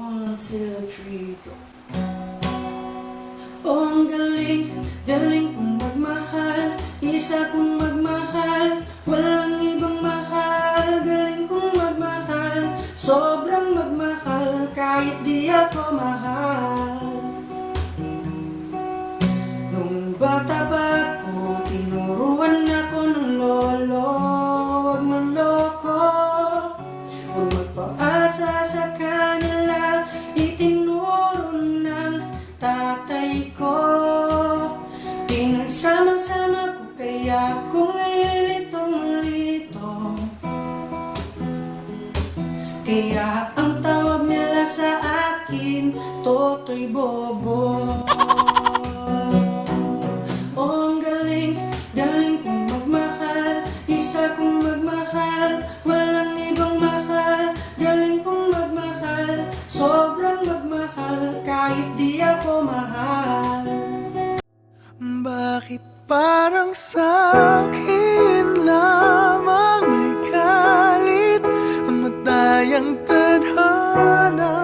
One, two, three, go. Oh, ang galing, galing kong magmahal. Isa kong magmahal Walang ibang mahal. Galing kong magmahal Sobrang magmahal. Kahit di ako mahal. Nung bata pa ako Tinuruan ako ng lolo. Huwag manloko Huwag magpaasa sa kanila Pinagsama-sama ko kaya ko ngayon litong-lito Kaya ang tawag nila sa akin Totoy Bobo Bakit parang sa'kin lamang may galit Ang matayang tadhana